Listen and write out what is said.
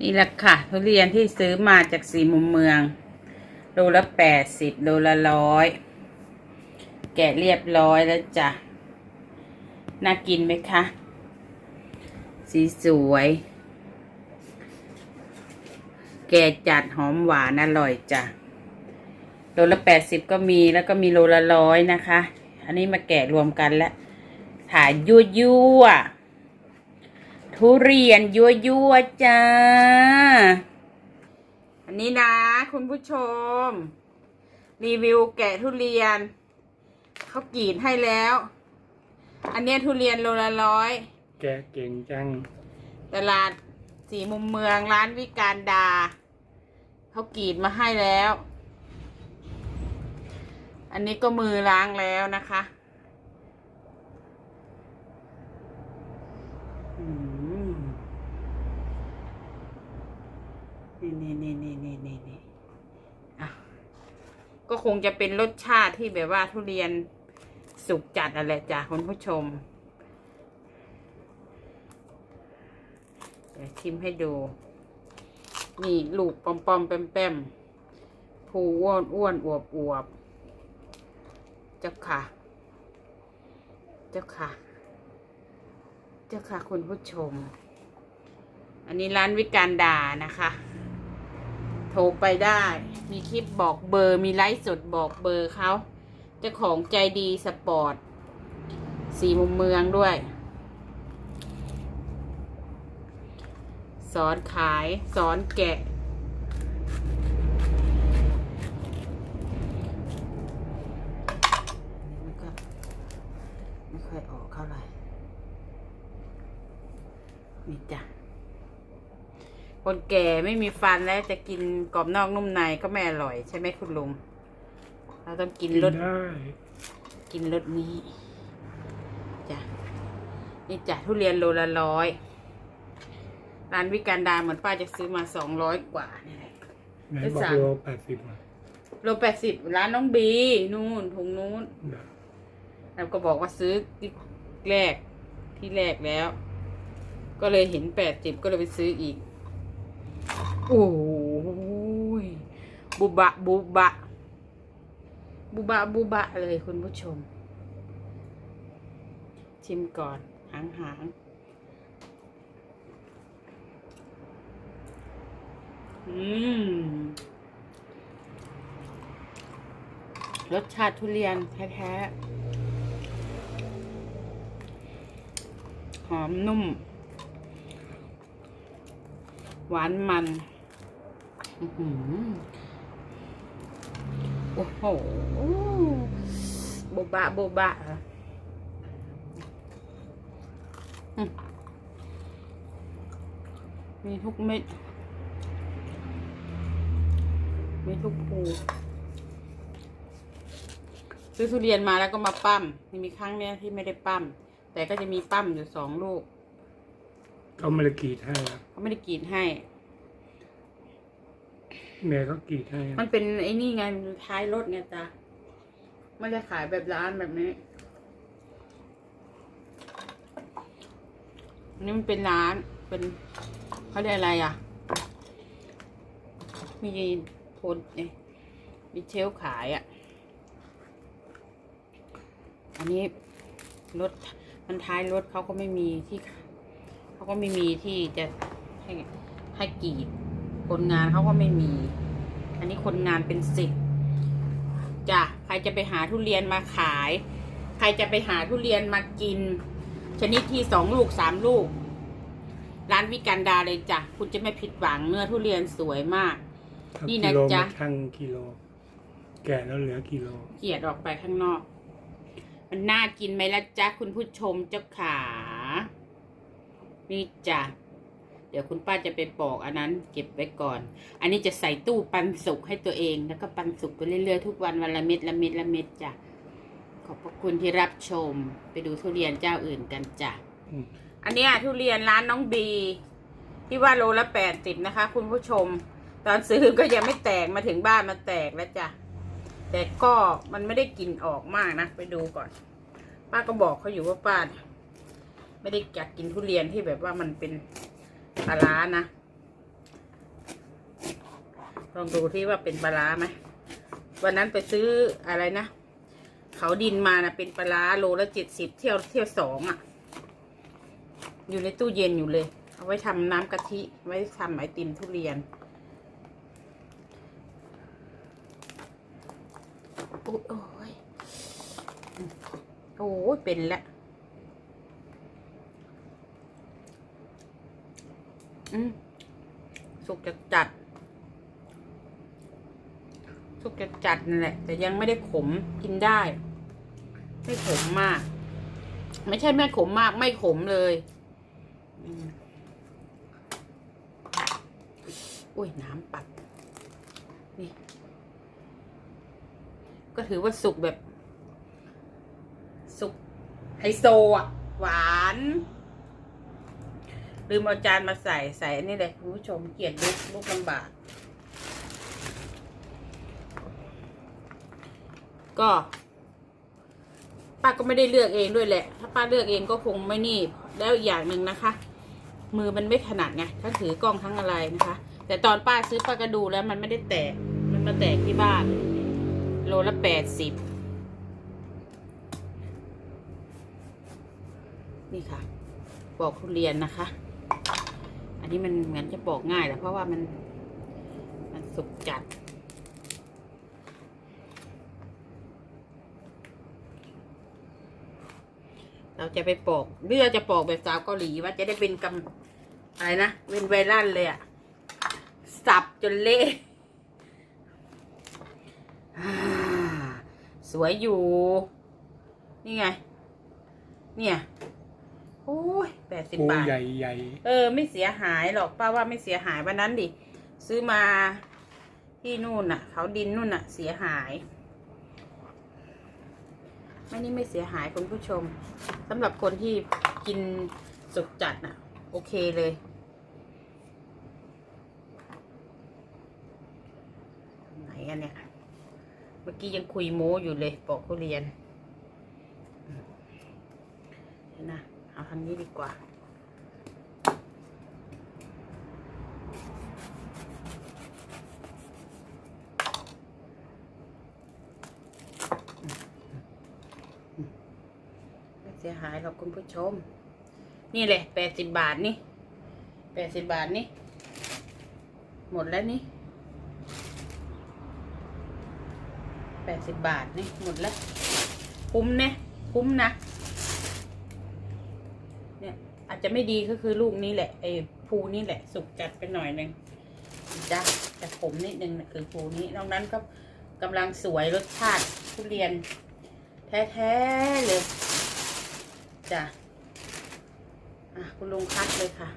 นี่แหละค่ะทุเรียนที่ซื้อมาจากสีมุมเมือง โลละแปดสิบโลละร้อย แกะเรียบร้อยแล้วจ้ะ น่ากินไหมคะ สีสวย แกะจัดหอมหวานอร่อยจ้ะ โลละแปดสิบก็มีแล้วก็มีโลละร้อยนะคะ อันนี้มาแกะรวมกันแล้วถ่ายยั่วยั่ว ทุเรียนยั่วยั่วๆจ้า อันนี้นะ คุณผู้ชม รีวิวแกะทุเรียน เขากรีดให้แล้ว อันเนี้ยทุเรียนโลละร้อย แกเก่งจัง ตลาดสีมุมเมืองร้านวิการดา เขากรีดมาให้แล้ว อันนี้ก็มือล้างแล้วนะคะอืม นี่นี่นี่นี่นี่นี่นี่อะ ก็คงจะเป็นรสชาติที่แบบว่าทุเรียนสุกจัดอะไรจ้ะคุณผู้ชม เดี๋ยวชิมให้ดู นี่ลูกปอมปอมแปมแปมๆผูอ้วนอ้วนอวบอวบเจ้าค่ะ เจ้าค่ะ เจ้าค่ะคุณผู้ชม อันนี้ร้านวิการดานะคะ โทรไปได้ มีคลิปบอกเบอร์ มีไลฟ์สดบอกเบอร์เขาเจ้าของใจดีสปอร์ต สีมุมเมืองด้วย สอนขายสอนแกะไม่ค่อยไม่ค่อยออกเท่าไหร่นี่จ้ะ คนแก่ไม่มีฟันแล้วจะกินกรอบนอกนุ่มในก็ไม่อร่อยใช่ไหมคุณลุง เราต้องกินรสได้ กินรสนี้จ้ะนี่จ้ะทุเรียนโลละร้อยร้านวิการดาเหมือนป้าจะซื้อมาสองร้อยกว่าเนี่ยแหละไหนได้บอกสั่งโลแปดสิบอะโลแปดสิบร้านน้องบี นู่นถุงนู้นเดี๋ยวแล้วก็บอกว่าซื้อที่แรกที่แรกแล้ว ก็เลยเห็นแปดสิบก็เลยไปซื้ออีก โอ้ยบุบะบุบะ บุบะบุบะเลยคุณผู้ชม ชิมก่อนหางหางๆอืม รสชาติทุเรียนแท้ๆ หอมนุ่ม หวานมัน โอ้โหโบบะโบบะอะอืมมีทุกเม็ด มีทุกภูซื้อทุเรียนมาแล้วก็มาปั้มนี่มีครั้งเนี้ยที่ไม่ได้ปั้ม แต่ก็จะมีปั้มอยู่สองลูกเขาไม่ได้กรีดให้อะเขาไม่ได้กรีดให้ แม่เขากรีดให้มันเป็นไอ้นี่ไงท้ายรถไงจ้ะไม่ได้ขายแบบร้านแบบนี้อันนี้มันเป็นร้าน เป็นเขาเรียกอะไรอะ มีโพนเนี่ยมีเชลฟ์ขายอะ อันนี้รถมันท้ายรถเขาก็ไม่มีที่ เขาก็ไม่มีที่จะให้ให้กรีด คนงานเขาก็ไม่มี อันนี้คนงานเป็นสิบจ้ะใครจะไปหาทุเรียนมาขาย ใครจะไปหาทุเรียนมากิน ชนิดที่สองลูกสามลูก ร้านวิกันดาเลยจ้ะคุณจะไม่ผิดหวังเนื้อทุเรียนสวยมากเอานี่กินะโลจ๊ะ มาชั่งกิโล แกะแล้วเหลือกิโล เกลียดออกไปข้างนอก มันน่ากินไหมล่ะจ๊ะคุณผู้ชมเจ้าขา นี่จ้ะเดี๋ยวคุณป้าจะไปปอกอันนั้น เก็บไว้ก่อน อันนี้จะใส่ตู้ปันสุกให้ตัวเอง แล้วก็ปันสุกไปเรื่อยๆทุกวันวันละเม็ดละเม็ดละเม็ดจ้ะขอบพระคุณที่รับชม ไปดูทุเรียนเจ้าอื่นกันจ้ะอันนี้ทุเรียนร้านน้องบี ที่ว่าโลละแปดสิบนะคะ คุณผู้ชม ตอนซื้อก็ยังไม่แตกมาถึงบ้านมาแตกแล้วจ้ะแต่ก็มันไม่ได้กลิ่นออกมากนะไปดูก่อน ป้าก็บอกเขาอยู่ว่าป้าไม่ได้อยากกินทุเรียนที่แบบว่ามันเป็น ปลาร้านะ ลองดูที่ว่าเป็นปลาร้าไหมวันนั้นไปซื้ออะไรนะ เขาดินมานะเป็นปลาร้าโลละเจ็ดสิบเที่ยวเที่ยวสองอะ่ะ อยู่ในตู้เย็นอยู่เลย เอาไว้ทำน้ำกะทิไว้ทำไอติมทุเรียนโอ้ยโอ้ยโอ้ยเป็นแล้วอืม สุกจัดจัด สุกจัดจัดนั่นแหละ แต่ยังไม่ได้ขมกินได้ ไม่ขมมาก ไม่ใช่ไม่ขมมาก ไม่ขมเลยอุ้ยน้ำปัด นี่ ก็ถือว่าสุกแบบ สุกไฮโซอะ หวาน ลืมเอาจานมาใส่ใส่อันนี้เลยคุณผู้ชมเกลียดลุกลุกลำบาก ก็ป้าก็ไม่ได้เลือกเองด้วยแหละ ถ้าป้าเลือกเองก็คงไม่นี่แล้วอีกอย่างหนึ่งนะคะ มือมันไม่ถนัดไงทั้งถือกล้องทั้งอะไรนะคะ แต่ตอนป้าซื้อป้าก็ดูแล้วมันไม่ได้แตก มันมาแตกที่บ้าน โลละแปดสิบนี่ค่ะปอกทุเรียนนะคะ อันนี้มันเหมือนจะปอกง่ายแหละเพราะว่ามัน มันสุกจัด เราจะไปปอกหรือจะปอกแบบสาวเกาหลีว่าจะได้เป็นกำอะไรนะเป็นไวรัลเลยอะสับจนเละสวยอยู่ นี่ไง เนี่ย โอ้ยแปดสิบปูบาท ใหญ่ใหญ่เออ ไม่เสียหายหรอกป้าว่าไม่เสียหายวันนั้นดิ ซื้อมาที่นู่นน่ะ เขาดินนู่นน่ะ เสียหายไม่นี่ไม่เสียหายคุณผู้ชมสำหรับคนที่กินสุกจัดน่ะ โอเคเลย ไหนกันเนี่ย เมื่อกี้ยังคุยโม้อยู่เลยปอกทุเรียนเดี๋ยวนะ เอาทางนี้ดีกว่า ไม่เสียหายหรอกคุณผู้ชม นี่แหละแปดสิบบาทนี่แปดสิบบาทนี่ หมดแล้วนี่แปดสิบบาทนี่หมดแล้ว คุ้มเนี่ยคุ้มนะ อาจจะไม่ดีก็คือลูกนี้แหละไอ้ภูนี่แหละ สุกจัดไปหน่อยหนึ่งจ้ะแต่ผมนิดนึงนะคือภูนี้นอกนั้นก็กำลังสวยรสชาติทุเรียน แท้ๆเลยจ้ะอะคุณลุงคัดเลยค่ะ